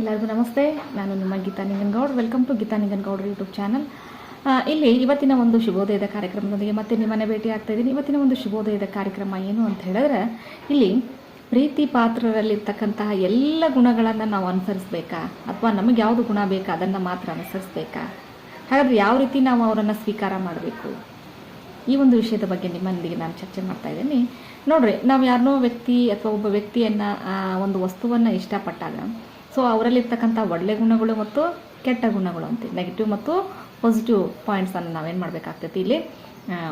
ಎಲ್ಲರಿಗೂ ನಮಸ್ತೆ. ನಾನು ನಿಮ್ಮ Geetha Ningangoud welcome to Geetha Ningangoud YouTube channel ಇಲ್ಲಿ ಇವತ್ತಿನ ಒಂದು ಶುಭೋದಯದ ಕಾರ್ಯಕ್ರಮದೊಂದಿಗೆ ಮತ್ತೆ ನಿಮ್ಮನೆ ಭೇಟಿ ಆಗ್ತಾ ಇದ್ದೀನಿ. ಇವತ್ತಿನ ಒಂದು ಶುಭೋದಯದ ಕಾರ್ಯಕ್ರಮ ಏನು ಅಂತ ಹೇಳಿದ್ರೆ, ಇಲ್ಲಿ ಪ್ರೀತಿ ಪಾತ್ರರಲ್ಲಿರ್ತಕ್ಕಂತಹ ಎಲ್ಲ ಗುಣಗಳನ್ನು ನಾವು ಅನುಸರಿಸ್ಬೇಕಾ? ಅಥವಾ ನಮಗೆ ಯಾವುದು ಗುಣ ಬೇಕಾ? ಅದನ್ನು ಮಾತ್ರ ಅನುಸರಿಸ್ಬೇಕಾ? ಹಾಗಾದರೆ ಯಾವ ರೀತಿ ನಾವು ಅವರನ್ನು ಸ್ವೀಕಾರ ಮಾಡಬೇಕು? ಈ ಒಂದು ವಿಷಯದ ಬಗ್ಗೆ ನಿಮ್ಮೊಂದಿಗೆ ನಾನು ಚರ್ಚೆ ಮಾಡ್ತಾ ಇದ್ದೀನಿ. ನೋಡ್ರಿ, ನಾವು ಯಾರನ್ನೋ ವ್ಯಕ್ತಿ ಅಥವಾ ಒಬ್ಬ ವ್ಯಕ್ತಿಯನ್ನು ಒಂದು ವಸ್ತುವನ್ನು ಇಷ್ಟಪಟ್ಟಾಗ ಸೊ ಅವರಲ್ಲಿರ್ತಕ್ಕಂಥ ಒಳ್ಳೆ ಗುಣಗಳು ಮತ್ತು ಕೆಟ್ಟ ಗುಣಗಳು ಅಂತ. ನೆಗೆಟಿವ್ ಮತ್ತು ಪಾಸಿಟಿವ್ ಪಾಯಿಂಟ್ಸನ್ನು ನಾವೇನು ಮಾಡಬೇಕಾಗ್ತೈತಿ ಇಲ್ಲಿ?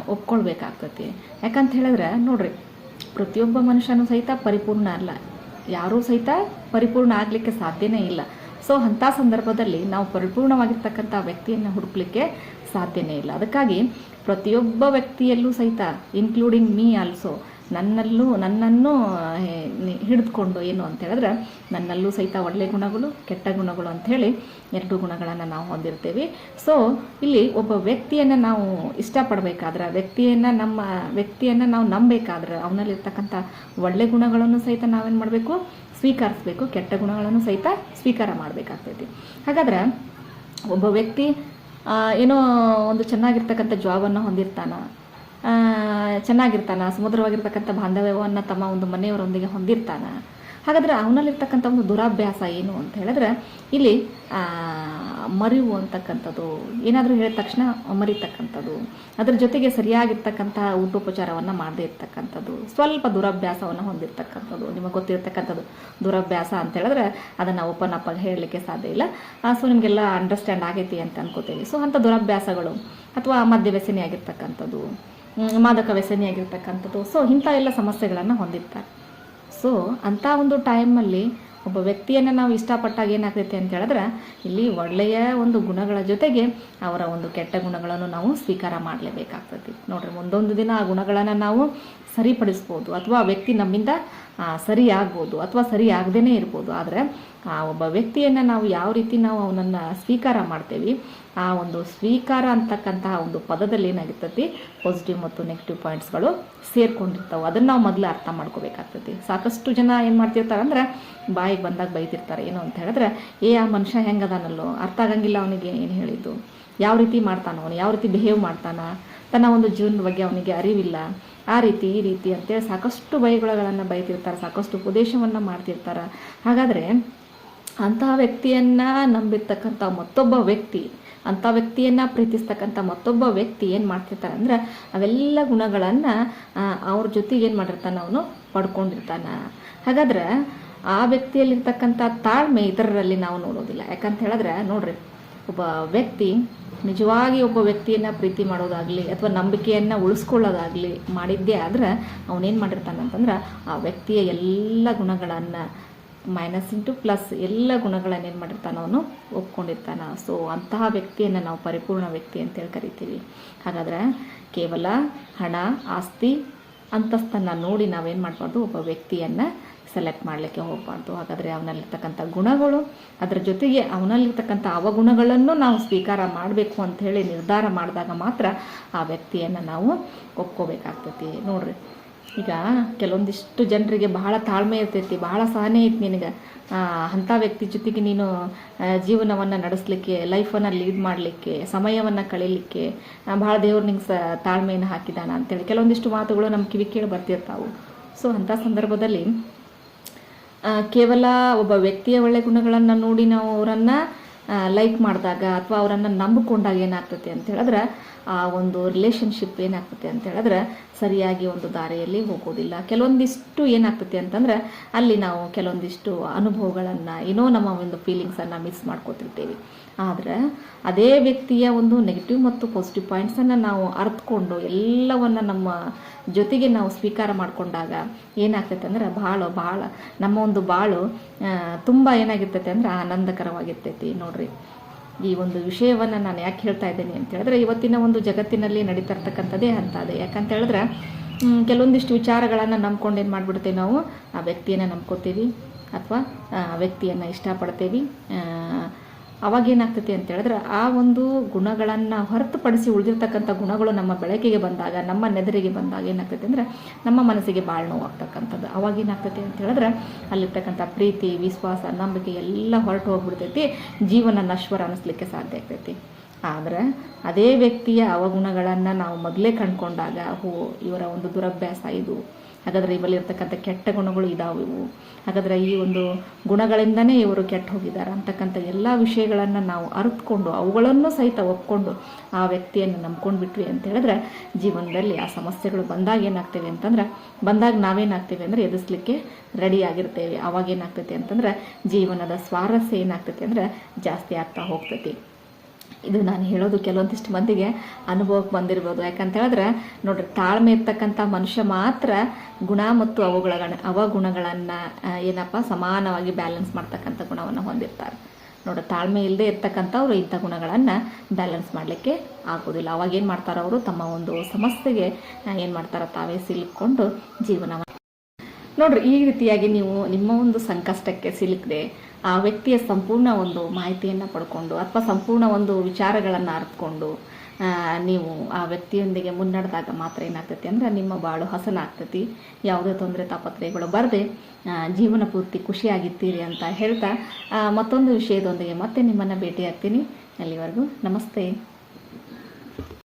ಒಪ್ಕೊಳ್ಬೇಕಾಗ್ತೈತಿ. ಯಾಕಂತ ಹೇಳಿದ್ರೆ, ನೋಡ್ರಿ, ಪ್ರತಿಯೊಬ್ಬ ಮನುಷ್ಯನೂ ಸಹಿತ ಪರಿಪೂರ್ಣ ಅಲ್ಲ. ಯಾರೂ ಸಹಿತ ಪರಿಪೂರ್ಣ ಆಗಲಿಕ್ಕೆ ಸಾಧ್ಯನೇ ಇಲ್ಲ. ಸೊ ಅಂಥ ಸಂದರ್ಭದಲ್ಲಿ ನಾವು ಪರಿಪೂರ್ಣವಾಗಿರ್ತಕ್ಕಂಥ ವ್ಯಕ್ತಿಯನ್ನು ಹುಡುಕ್ಲಿಕ್ಕೆ ಸಾಧ್ಯನೇ ಇಲ್ಲ. ಅದಕ್ಕಾಗಿ ಪ್ರತಿಯೊಬ್ಬ ವ್ಯಕ್ತಿಯಲ್ಲೂ ಸಹಿತ ಇನ್ಕ್ಲೂಡಿಂಗ್ ಮೀ ಆಲ್ಸೋ ನನ್ನಲ್ಲೂ, ನನ್ನನ್ನು ಹಿಡಿದುಕೊಂಡು ಏನು ಅಂತ ಹೇಳಿದ್ರೆ, ನನ್ನಲ್ಲೂ ಸಹಿತ ಒಳ್ಳೆಯ ಗುಣಗಳು, ಕೆಟ್ಟ ಗುಣಗಳು ಅಂಥೇಳಿ ಎರಡು ಗುಣಗಳನ್ನು ನಾವು ಹೊಂದಿರ್ತೇವೆ. ಸೊ ಇಲ್ಲಿ ಒಬ್ಬ ವ್ಯಕ್ತಿಯನ್ನು ನಾವು ಇಷ್ಟಪಡಬೇಕಾದ್ರೆ, ವ್ಯಕ್ತಿಯನ್ನು ನಮ್ಮ, ವ್ಯಕ್ತಿಯನ್ನು ನಾವು ನಂಬಬೇಕಾದ್ರೆ ಅವನಲ್ಲಿರ್ತಕ್ಕಂಥ ಒಳ್ಳೆ ಗುಣಗಳನ್ನು ಸಹಿತ ನಾವೇನು ಮಾಡಬೇಕು? ಸ್ವೀಕರಿಸಬೇಕು. ಕೆಟ್ಟ ಗುಣಗಳನ್ನು ಸಹಿತ ಸ್ವೀಕಾರ ಮಾಡಬೇಕಾಗ್ತೈತಿ. ಹಾಗಾದ್ರೆ ಒಬ್ಬ ವ್ಯಕ್ತಿ ಏನೋ ಒಂದು ಚೆನ್ನಾಗಿರ್ತಕ್ಕಂಥ ಜಾಬನ್ನು ಹೊಂದಿರ್ತಾನೆ. ಚೆನ್ನಾಗಿರ್ತಾನ ಸುಮಧುರವಾಗಿರ್ತಕ್ಕಂಥ ಬಾಂಧವ್ಯವನ್ನು ತಮ್ಮ ಒಂದು ಮನೆಯವರೊಂದಿಗೆ ಹೊಂದಿರ್ತಾನ. ಹಾಗಾದ್ರೆ ಅವನಲ್ಲಿರ್ತಕ್ಕಂಥ ಒಂದು ದುರಾಭ್ಯಾಸ ಏನು ಅಂತ ಹೇಳಿದ್ರೆ, ಇಲ್ಲಿ ಮರಿವು ಅಂತಕ್ಕಂಥದ್ದು, ಏನಾದರೂ ಹೇಳಿದ ತಕ್ಷಣ ಮರಿತಕ್ಕಂಥದ್ದು, ಅದರ ಜೊತೆಗೆ ಸರಿಯಾಗಿರ್ತಕ್ಕಂಥ ಊಟೋಪಚಾರವನ್ನು ಮಾಡದೇ ಇರ್ತಕ್ಕಂಥದ್ದು, ಸ್ವಲ್ಪ ದುರಭ್ಯಾಸವನ್ನು ಹೊಂದಿರತಕ್ಕಂಥದ್ದು, ನಿಮಗೆ ಗೊತ್ತಿರತಕ್ಕಂಥದ್ದು ದುರಭ್ಯಾಸ ಅಂತ ಹೇಳಿದ್ರೆ ಅದನ್ನು ಓಪನ್ ಅಪ್ ಆಗಿ ಹೇಳಲಿಕ್ಕೆ ಸಾಧ್ಯ ಇಲ್ಲ. ಸೊ ನಿಮಗೆಲ್ಲ ಅಂಡರ್ಸ್ಟ್ಯಾಂಡ್ ಆಗೈತಿ ಅಂತ ಅನ್ಕೋತೀವಿ. ಸೊ ಅಂಥ ದುರಭ್ಯಾಸಗಳು, ಅಥವಾ ಮದ್ಯ ವ್ಯಸನಿ ಆಗಿರ್ತಕ್ಕಂಥದ್ದು ಮಾದಕ ವ್ಯಸನಿಯಾಗಿರ್ತಕ್ಕಂಥದ್ದು ಸೊ ಇಂಥ ಎಲ್ಲ ಸಮಸ್ಯೆಗಳನ್ನು ಹೊಂದಿರ್ತಾರೆ. ಸೊ ಅಂಥ ಒಂದು ಟೈಮಲ್ಲಿ ಒಬ್ಬ ವ್ಯಕ್ತಿಯನ್ನು ನಾವು ಇಷ್ಟಪಟ್ಟಾಗ ಏನಾಗ್ತೈತೆ ಅಂತ ಹೇಳಿದ್ರೆ, ಇಲ್ಲಿ ಒಳ್ಳೆಯ ಒಂದು ಗುಣಗಳ ಜೊತೆಗೆ ಅವರ ಒಂದು ಕೆಟ್ಟ ಗುಣಗಳನ್ನು ನಾವು ಸ್ವೀಕಾರ ಮಾಡಲೇಬೇಕಾಗ್ತೈತಿ. ನೋಡ್ರಿ ಒಂದೊಂದು ದಿನ ಆ ಗುಣಗಳನ್ನು ನಾವು ಸರಿಪಡಿಸ್ಬೋದು ಅಥವಾ ವ್ಯಕ್ತಿ ನಮ್ಮಿಂದ ಸರಿಯಾಗ್ಬೋದು ಅಥವಾ ಸರಿ ಆಗದೇ ಇರ್ಬೋದು. ಆದರೆ, ಆ, ಒಬ್ಬ ವ್ಯಕ್ತಿಯನ್ನು ನಾವು ಯಾವ ರೀತಿ ನಾವು ಅವನನ್ನು ಸ್ವೀಕಾರ ಮಾಡ್ತೇವೆ, ಆ ಒಂದು ಸ್ವೀಕಾರ ಅಂತಕ್ಕಂತಹ ಒಂದು ಪದದಲ್ಲಿ ಏನಾಗಿರ್ತೈತಿ ಪಾಸಿಟಿವ್ ಮತ್ತು ನೆಗೆಟಿವ್ ಪಾಯಿಂಟ್ಸ್ಗಳು ಸೇರ್ಕೊಂಡಿರ್ತಾವೆ. ಅದನ್ನು ನಾವು ಮೊದಲು ಅರ್ಥ ಮಾಡ್ಕೋಬೇಕಾಗ್ತೈತಿ. ಸಾಕಷ್ಟು ಜನ ಏನು ಮಾಡ್ತಿರ್ತಾರೆ ಅಂದ್ರೆ, ಬಾಯಿಗೆ ಬಂದಾಗ ಬೈತಿರ್ತಾರೆ. ಏನು ಅಂತ ಹೇಳಿದ್ರೆ, ಏ, ಆ ಮನುಷ್ಯ ಹೆಂಗದಾನಲ್ಲೋ? ಅರ್ಥ ಆಗಂಗಿಲ್ಲ ಅವನಿಗೆ ಏನು ಹೇಳಿದ್ದು? ಯಾವ ರೀತಿ ಮಾಡ್ತಾನೋ ಅವನು? ಯಾವ ರೀತಿ ಬಿಹೇವ್ ಮಾಡ್ತಾನ? ತನ್ನ ಒಂದು ಜೀವನದ ಬಗ್ಗೆ ಅವನಿಗೆ ಅರಿವಿಲ್ಲ. ಆ ರೀತಿ, ಈ ರೀತಿ ಅಂತೇಳಿ ಸಾಕಷ್ಟು ಬೈಗುಳಗಳನ್ನು ಬೈತಿರ್ತಾರೆ, ಸಾಕಷ್ಟು ಉಪದೇಶವನ್ನು ಮಾಡ್ತಿರ್ತಾರೆ. ಹಾಗಾದರೆ ಅಂತಹ ವ್ಯಕ್ತಿಯನ್ನು ನಂಬಿರ್ತಕ್ಕಂಥ ಮತ್ತೊಬ್ಬ ವ್ಯಕ್ತಿ, ಅಂಥ ವ್ಯಕ್ತಿಯನ್ನು ಪ್ರೀತಿಸ್ತಕ್ಕಂಥ ಮತ್ತೊಬ್ಬ ವ್ಯಕ್ತಿ ಏನು ಮಾಡ್ತಿರ್ತಾರೆ ಅಂದ್ರೆ ಅವೆಲ್ಲ ಗುಣಗಳನ್ನು ಅವ್ರ ಜೊತೆಗೆ ಏನು ಮಾಡಿರ್ತಾನೆ ಅವನು ಪಡ್ಕೊಂಡಿರ್ತಾನೆ. ಹಾಗಾದ್ರೆ ಆ ವ್ಯಕ್ತಿಯಲ್ಲಿರ್ತಕ್ಕಂಥ ತಾಳ್ಮೆ ಇತರರಲ್ಲಿ ನಾವು ನೋಡೋದಿಲ್ಲ. ಯಾಕಂತ ಹೇಳಿದ್ರೆ ನೋಡ್ರಿ ಒಬ್ಬ ವ್ಯಕ್ತಿ ನಿಜವಾಗಿ ಒಬ್ಬ ವ್ಯಕ್ತಿಯನ್ನು ಪ್ರೀತಿ ಮಾಡೋದಾಗಲಿ ಅಥವಾ ನಂಬಿಕೆಯನ್ನು ಉಳಿಸ್ಕೊಳ್ಳೋದಾಗಲಿ ಮಾಡಿದ್ದೇ ಆದ್ರೆ ಅವನೇನು ಮಾಡಿರ್ತಾನೆ ಅಂತಂದ್ರೆ ಆ ವ್ಯಕ್ತಿಯ ಎಲ್ಲ ಗುಣಗಳನ್ನು ಮೈನಸ್ ಇಂಟು ಪ್ಲಸ್ ಎಲ್ಲ ಗುಣಗಳನ್ನು ಏನು ಮಾಡಿರ್ತಾನ ಅವನು ಒಪ್ಕೊಂಡಿರ್ತಾನ. ಸೊ ಅಂತಹ ವ್ಯಕ್ತಿಯನ್ನು ನಾವು ಪರಿಪೂರ್ಣ ವ್ಯಕ್ತಿ ಅಂತೇಳಿ ಕರಿತೀವಿ. ಹಾಗಾದ್ರೆ ಕೇವಲ ಹಣ, ಆಸ್ತಿ ಅಂತಸ್ತನ್ನು ನೋಡಿ ನಾವೇನು ಮಾಡಬಾರ್ದು, ಒಬ್ಬ ವ್ಯಕ್ತಿಯನ್ನು ಸೆಲೆಕ್ಟ್ ಮಾಡಲಿಕ್ಕೆ ಹೋಗಬಾರ್ದು. ಹಾಗಾದರೆ ಅವನಲ್ಲಿರ್ತಕ್ಕಂಥ ಗುಣಗಳು, ಅದರ ಜೊತೆಗೆ ಅವನಲ್ಲಿರ್ತಕ್ಕಂಥ ಅವಗುಣಗಳನ್ನು ನಾವು ಸ್ವೀಕಾರ ಮಾಡಬೇಕು ಅಂತ ನಿರ್ಧಾರ ಮಾಡಿದಾಗ ಮಾತ್ರ ಆ ವ್ಯಕ್ತಿಯನ್ನು ನಾವು ಒಪ್ಕೋಬೇಕಾಗ್ತೈತಿ. ನೋಡ್ರಿ ಈಗ ಕೆಲವೊಂದಿಷ್ಟು ಜನರಿಗೆ ಬಹಳ ತಾಳ್ಮೆ ಇರ್ತೈತಿ, ಬಹಳ ಸಹನೆ ಐತಿ ನಿನಗೆ. ಅಂಥ ವ್ಯಕ್ತಿ ಜೊತೆಗೆ ನೀನು ಜೀವನವನ್ನು ನಡೆಸಲಿಕ್ಕೆ ಲೈಫನ್ನು ಲೀಡ್ ಮಾಡಲಿಕ್ಕೆ, ಸಮಯವನ್ನು ಕಳೀಲಿಕ್ಕೆ ಭಾಳ ದೇವ್ರು ನಿಂಗೆ ಸ, ತಾಳ್ಮೆಯನ್ನು ಹಾಕಿದಾನ ಅಂತೇಳಿ ಕೆಲವೊಂದಿಷ್ಟು ಮಾತುಗಳು ನಮ್ಮ ಕಿವಿ ಕೇಳಿ ಬರ್ತಿರ್ತಾವೆ. ಸೊ ಅಂಥ ಸಂದರ್ಭದಲ್ಲಿ ಕೇವಲ ಒಬ್ಬ ವ್ಯಕ್ತಿಯ ಒಳ್ಳೆ ಗುಣಗಳನ್ನು ನೋಡಿ ನಾವು ಅವರನ್ನು ಲೈಕ್ ಮಾಡಿದಾಗ ಅಥವಾ ಅವರನ್ನು ನಂಬಿಕೊಂಡಾಗ ಏನಾಗ್ತದೆ ಅಂತ ಹೇಳಿದ್ರೆ, ಆ ಒಂದು ರಿಲೇಷನ್ಶಿಪ್ ಏನಾಗ್ತದೆ ಅಂತ ಹೇಳಿದ್ರೆ ಸರಿಯಾಗಿ ಒಂದು ದಾರಿಯಲ್ಲಿ ಹೋಗೋದಿಲ್ಲ. ಕೆಲವೊಂದಿಷ್ಟು ಏನಾಗ್ತದೆ ಅಂತಂದ್ರೆ ಅಲ್ಲಿ ನಾವು ಕೆಲವೊಂದಿಷ್ಟು ಅನುಭವಗಳನ್ನು, ಏನೋ ನಮ್ಮ ಒಂದು ಫೀಲಿಂಗ್ಸನ್ನು ಮಿಸ್ ಮಾಡ್ಕೋತಿರ್ತೀವಿ. ಆದರೆ ಅದೇ ವ್ಯಕ್ತಿಯ ಒಂದು ನೆಗೆಟಿವ್ ಮತ್ತು ಪಾಸಿಟಿವ್ ಪಾಯಿಂಟ್ಸನ್ನು ನಾವು ಅರ್ಥಕೊಂಡು ಎಲ್ಲವನ್ನು ನಮ್ಮ ಜೊತೆಗೆ ನಾವು ಸ್ವೀಕಾರ ಮಾಡಿಕೊಂಡಾಗ ಏನಾಗ್ತೈತೆ ಅಂದ್ರೆ ಭಾಳ ಭಾಳ ನಮ್ಮ ಒಂದು ಬಾಳು ತುಂಬ ಏನಾಗಿರ್ತೈತೆ ಅಂದ್ರೆ ಆನಂದಕರವಾಗಿರ್ತೈತಿ. ನೋಡ್ರಿ. ಈ ಒಂದು ವಿಷಯವನ್ನು ನಾನು ಯಾಕೆ ಹೇಳ್ತಾ ಇದ್ದೀನಿ ಅಂತ ಹೇಳಿದ್ರೆ, ಇವತ್ತಿನ ಒಂದು ಜಗತ್ತಿನಲ್ಲಿ ನಡೀತಾ ಇರ್ತಕ್ಕಂಥದ್ದೇ ಅಂತ ಅದೇ ಯಾಕಂತ ಹೇಳಿದ್ರೆ ಕೆಲವೊಂದಿಷ್ಟು ವಿಚಾರಗಳನ್ನು ನಂಬ್ಕೊಂಡು ಏನು ಮಾಡಿಬಿಡ್ತೇವೆ ನಾವು? ಆ ವ್ಯಕ್ತಿಯನ್ನು ನಂಬ್ಕೋತೀವಿ, ಅಥವಾ, ಆ ವ್ಯಕ್ತಿಯನ್ನು ಇಷ್ಟಪಡ್ತೇವೆ ಅವಾಗ ಏನಾಗ್ತೈತಿ ಅಂತ ಹೇಳಿದ್ರೆ, ಆ ಒಂದು ಗುಣಗಳನ್ನು ಹೊರತುಪಡಿಸಿ ಉಳಿದಿರ್ತಕ್ಕಂಥ ಗುಣಗಳು ನಮ್ಮ ಬೆಳಕಿಗೆ ಬಂದಾಗ, ನಮ್ಮ ನೆದರಿಗೆ ಬಂದಾಗ ಏನಾಗ್ತೈತಿ ಅಂದರೆ, ನಮ್ಮ ಮನಸ್ಸಿಗೆ ಭಾಳ ನೋವಾಗ್ತಕ್ಕಂಥದ್ದು. ಅವಾಗ ಏನಾಗ್ತೈತಿ ಅಂತ ಹೇಳಿದ್ರೆ, ಅಲ್ಲಿರ್ತಕ್ಕಂಥ ಪ್ರೀತಿ, ವಿಶ್ವಾಸ, ನಂಬಿಕೆ ಎಲ್ಲ ಹೊರಟು ಹೋಗ್ಬಿಡ್ತೈತಿ. ಜೀವನ ನಶ್ವರ ಅನಿಸ್ಲಿಕ್ಕೆ ಸಾಧ್ಯ ಆಗ್ತೈತಿ. ಆದರೆ ಅದೇ ವ್ಯಕ್ತಿಯ ಅವಗುಣಗಳನ್ನು ನಾವು ಮೊದಲೇ ಕಂಡುಕೊಂಡಾಗ, ಹೋ, ಇವರ ಒಂದು ದುರಭ್ಯಾಸ ಇದು. ಹಾಗಾದರೆ ಇವಲ್ಲಿರ್ತಕ್ಕಂಥ ಕೆಟ್ಟ ಗುಣಗಳು ಇದಾವೆ ಇವು. ಹಾಗಾದರೆ ಈ ಒಂದು ಗುಣಗಳಿಂದನೇ ಇವರು ಕೆಟ್ಟ ಹೋಗಿದ್ದಾರೆ ಅಂತಕ್ಕಂಥ ಎಲ್ಲ ವಿಷಯಗಳನ್ನು ನಾವು ಅರಿತುಕೊಂಡು, ಅವುಗಳನ್ನು ಸಹಿತ ಒಪ್ಕೊಂಡು ಆ ವ್ಯಕ್ತಿಯನ್ನು ನಂಬ್ಕೊಂಡು ಬಿಟ್ವಿ ಅಂತ ಹೇಳಿದ್ರೆ ಜೀವನದಲ್ಲಿ ಆ ಸಮಸ್ಯೆಗಳು ಬಂದಾಗ ಏನಾಗ್ತೇವೆ ಅಂತಂದ್ರೆ, ಬಂದಾಗ ನಾವೇನಾಗ್ತೇವೆ ಅಂದರೆ ಎದುರಿಸ್ಲಿಕ್ಕೆ ರೆಡಿ ಆಗಿರ್ತೇವೆ. ಅವಾಗ ಏನಾಗ್ತೈತಿ ಅಂತಂದ್ರೆ ಜೀವನದ ಸ್ವಾರಸ್ಯ ಏನಾಗ್ತೈತಿ ಅಂದ್ರೆ ಜಾಸ್ತಿ ಆಗ್ತಾ ಹೋಗ್ತೈತಿ. ಇದು ನಾನು ಹೇಳೋದು ಕೆಲವೊಂದಿಷ್ಟು ಮಂದಿಗೆ ಅನುಭವಕ್ಕೆ ಬಂದಿರ್ಬೋದು. ಯಾಕಂತ ಹೇಳಿದ್ರೆ, ನೋಡ್ರಿ, ತಾಳ್ಮೆ ಇರ್ತಕ್ಕಂಥ ಮನುಷ್ಯ ಮಾತ್ರ ಗುಣ ಮತ್ತು ಅವುಗಳ ಅವಗುಣಗಳನ್ನು ಏನಪ್ಪ, ಸಮಾನವಾಗಿ ಬ್ಯಾಲೆನ್ಸ್ ಮಾಡ್ತಕ್ಕಂಥ ಗುಣವನ್ನು ಹೊಂದಿರ್ತಾರೆ. ನೋಡ್ರಿ, ತಾಳ್ಮೆ ಇಲ್ಲದೆ ಇರ್ತಕ್ಕಂಥವ್ರು ಇಂಥ ಗುಣಗಳನ್ನು ಬ್ಯಾಲೆನ್ಸ್ ಮಾಡಲಿಕ್ಕೆ ಆಗೋದಿಲ್ಲ. ಅವಾಗ ಏನು ಮಾಡ್ತಾರೆ ಅವರು ತಮ್ಮ ಒಂದು ಸಮಸ್ಯೆಗೆ ಏನು ಮಾಡ್ತಾರೆ ತಾವೇ ಸಿಲುಕೊಂಡು ಜೀವನ ನೋಡ್ರಿ, ಈ ರೀತಿಯಾಗಿ ನೀವು ನಿಮ್ಮ ಒಂದು ಸಂಕಷ್ಟಕ್ಕೆ ಸಿಲುಕದೆ ಆ ವ್ಯಕ್ತಿಯ ಸಂಪೂರ್ಣ ಒಂದು ಮಾಹಿತಿಯನ್ನು ಪಡ್ಕೊಂಡು ಅಥವಾ ಸಂಪೂರ್ಣ ಒಂದು ವಿಚಾರಗಳನ್ನು ಅರ್ಪಿಕೊಂಡು ನೀವು ಆ ವ್ಯಕ್ತಿಯೊಂದಿಗೆ ಮುನ್ನಡೆದಾಗ ಮಾತ್ರ ಏನಾಗ್ತೈತಿ ಅಂದ್ರೆ ನಿಮ್ಮ ಬಾಳು ಹಸನಾಗ್ತೈತಿ, ಯಾವುದೇ ತೊಂದರೆ ತಾಪತ್ರಯಗಳು ಬರದೆ ಜೀವನ ಪೂರ್ತಿ ಖುಷಿಯಾಗಿತ್ತೀರಿ ಅಂತ ಹೇಳ್ತಾ ಮತ್ತೊಂದು ವಿಷಯದೊಂದಿಗೆ ಮತ್ತೆ ನಿಮ್ಮನ್ನು ಭೇಟಿ ಆಗ್ತೀನಿ ಅಲ್ಲಿವರೆಗೂ ನಮಸ್ತೆ.